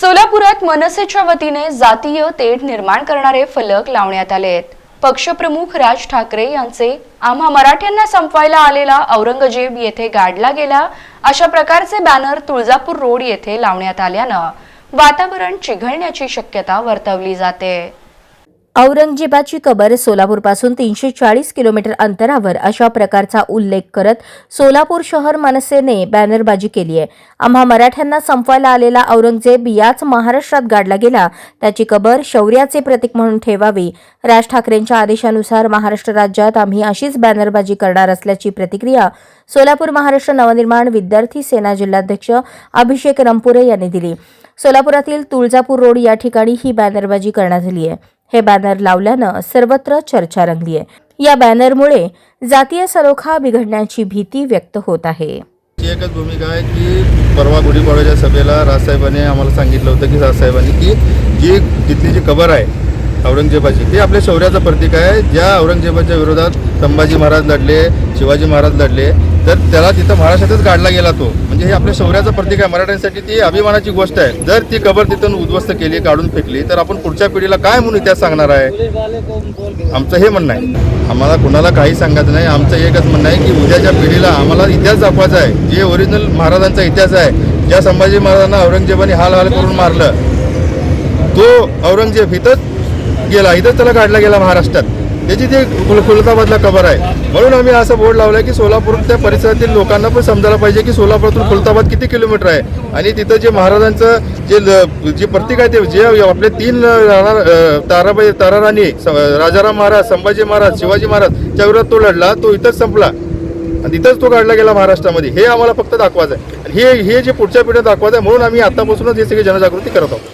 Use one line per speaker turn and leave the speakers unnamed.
सोलापुरात मनसेच्या वतीने जातीय तेढ निर्माण करणारे फलक लावण्यात आले आहेत. पक्षप्रमुख राज ठाकरे यांचे आम्हा मराठ्यांना संपवायला आलेला औरंगजेब येथे गाडला गेला अशा प्रकारचे बॅनर तुळजापूर रोड येथे लावण्यात आल्यानं वातावरण चिघळण्याची शक्यता वर्तवली जाते.
औरंगजेबाची कबर सोलापूरपासून तीनशे चाळीस किलोमीटर अंतरावर अशा प्रकारचा उल्लेख करत सोलापूर शहर मनसेने बॅनरबाजी केली आहे. आम्हा मराठ्यांना संपवायला आलेला औरंगजेब याच महाराष्ट्रात गाडला गेला. त्याची कबर शौर्याचे प्रतीक म्हणून ठेवावी. राज ठाकरेंच्या आदेशानुसार महाराष्ट्र राज्यात आम्ही अशीच बॅनरबाजी करणार असल्याची प्रतिक्रिया सोलापूर महाराष्ट्र नवनिर्माण विद्यार्थी सेना जिल्हाध्यक्ष अभिषेक रंपुरे यांनी दिली. सोलापुरातील तुळजापूर रोड या ठिकाणी ही बॅनरबाजी करण्यात आली आहे. हे बॅनर लावल्यानं सर्वत्र चर्चा रंगली आहे. या बॅनरमुळे जातीय सलोखा बिघडण्याची भीती व्यक्त होत आहे.
एकच भूमिका आहे की परवा गुढीपाडव्याच्या सभेला राजसाहेबांनी आम्हाला सांगितलं होतं की राजसाहेबांनी की जी तिथली जी कबर आहे औरंगजेबाची ती आपल्या शौर्याचं प्रतीक आहे. ज्या औरंगजेबाच्या विरोधात संभाजी महाराज लढले शिवाजी महाराज लढले तर त्याला तिथं महाराष्ट्रातच गाडला गेला तो. म्हणजे हे आपल्या शौर्याचं प्रतीक आहे. मराठ्यांसाठी ती अभिमानाची गोष्ट आहे. जर ती कबर तिथून उद्ध्वस्त केली काढून फेकली तर आपण पुढच्या पिढीला काय म्हणून इतिहास सांगणार आहे? आमचं हे म्हणणं आहे. आम्हाला कुणाला काही सांगायचं नाही. आमचं एकच म्हणणं आहे की उद्याच्या पिढीला आम्हाला इतिहास दाखवायचा आहे. जे ओरिजिनल महाराजांचा इतिहास आहे ज्या संभाजी महाराजांना औरंगजेबाने हाल हाल करून मारलं तो औरंगजेब इथंच गेला. इथंच त्याला काढला गेला महाराष्ट्रात. त्याची ते खुल खुलताबादला खबर आहे. म्हणून आम्ही असं बोर्ड लावलाय की सोलापूर त्या परिसरातील लोकांना पण समजायला पाहिजे की सोलापूरतून खुलताबाद किती किलोमीटर आहे? आणि तिथं जे महाराजांचं जे ल- जे प्रतीक आहे ते जे आपले तीन राणा ताराबाई ताराराणी स- राजाराम महाराज संभाजी महाराज शिवाजी महाराज च्या विरोधात तो लढला तो इथंच संपला. आणि तिथंच तो काढला गेला महाराष्ट्रामध्ये. हे आम्हाला फक्त दाखवायचं आहे आणि हे हे जे पुढच्या पिढ्या दाखवायचं आहे म्हणून आम्ही आतापासूनच हे सगळी जनजागृती करत आहोत.